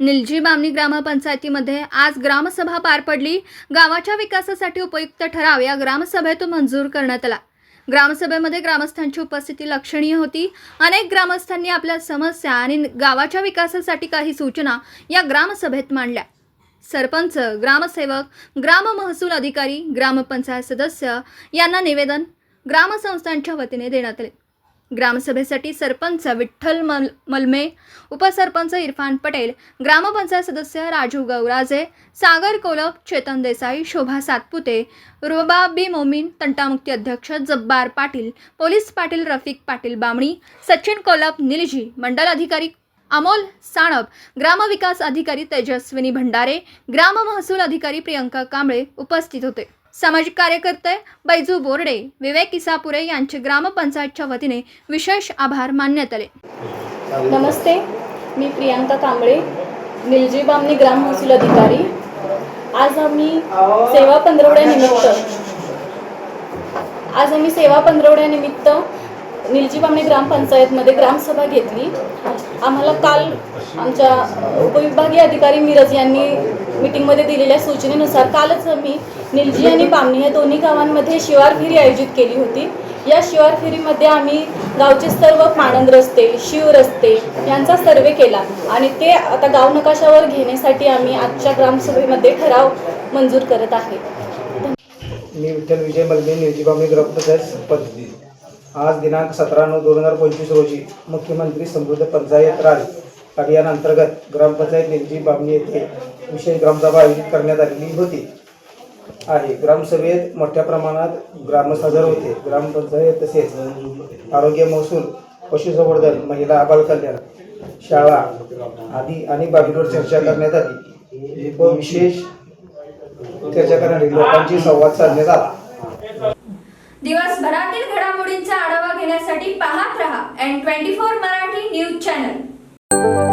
निलजी बामणी ग्रामपंचायतीमध्ये आज ग्रामसभा पार पडली. गावाच्या विकासासाठी उपयुक्त ठराव या ग्रामसभेतून मंजूर करण्यात आला. ग्रामसभेमध्ये ग्रामस्थांची उपस्थिती लक्षणीय होती. अनेक ग्रामस्थांनी आपल्या समस्या आणि गावाच्या विकासासाठी काही सूचना या ग्रामसभेत मांडल्या. सरपंच ग्रामसेवक ग्राम महसूल अधिकारी ग्रामपंचायत सदस्य यांना निवेदन ग्रामसंस्थांच्या वतीने देण्यात आले. ग्रामसभेसाठी सरपंच विठ्ठल मल मलमे उपसरपंच इरफान पटेल ग्रामपंचायत सदस्य राजू गौराजे सागर कोलप चेतन देसाई शोभा सातपुते रुबाबी मोमीन तंटामुक्ती अध्यक्ष जब्बार पाटील पोलीस पाटील रफिक पाटील बामणी सचिन कोलप निलजी मंडल अधिकारी अमोल साणप ग्रामविकास अधिकारी तेजस्विनी भंडारे ग्राम महसूल अधिकारी प्रियंका कांबळे उपस्थित होते. सामाजिक कार्यकर्ते बैजू बोर्डे विवेक इसापुरे यांचे ग्रामपंचायतच्या वतीने विशेष आभार मानण्यात आले. नमस्ते मी प्रियांका कांबळे निलजी बामणी ग्राम महसूल अधिकारी. आज आम्ही सेवा पंधरवड्यानिमित्त आज आम्ही सेवा पंधरवड्यानिमित्त निलजीबामणी ग्रामपंचायतमध्ये ग्रामसभा घेतली. आम्हाला काल आमच्या उपविभागीय अधिकारी मिरज यांनी मीटिंगमध्ये दिलेल्या सूचनेनुसार कालच आम्ही निलजी आणि बामणी या दोन्ही गावांमध्ये शिवार फेरी आयोजित केली होती. या शिवार फेरीमध्ये आम्ही गावचे सर्व पाणंद रस्ते शिव रस्ते यांचा सर्वे केला आणि ते आता गाव नकाशावर घेण्यासाठी आम्ही आजच्या ग्रामसभेमध्ये ठराव मंजूर करत आहे. मी विठ्ठल विजय मलबे निर्जीबामी ग्रामपंचायत आज दिनांक सतरा नऊ दोन हजार पंचवीस रोजी मुख्यमंत्री समृद्ध पंचायत राज अभियानांतर्गत ग्रामपंचायत निर्जी बामणी येथे विशेष ग्रामसभा आयोजित करण्यात आलेली होती. आहे. ग्रामसभेत मोठ्या प्रमाणात ग्रामस्थ हजर होते. ग्रामपंचायत तसेच आरोग्य महसूल पशुसंवर्धन महिला बालकल्याण शाळा आदी अनेक बाबींवर चर्चा करण्यात आली. व विशेष चर्चा करणारी लोकांशी संवाद साधण्यात आला. दिवसभरातील घडामोडींचा आढावा घेण्यासाठी पाहत रहा and twenty four Marathi news channel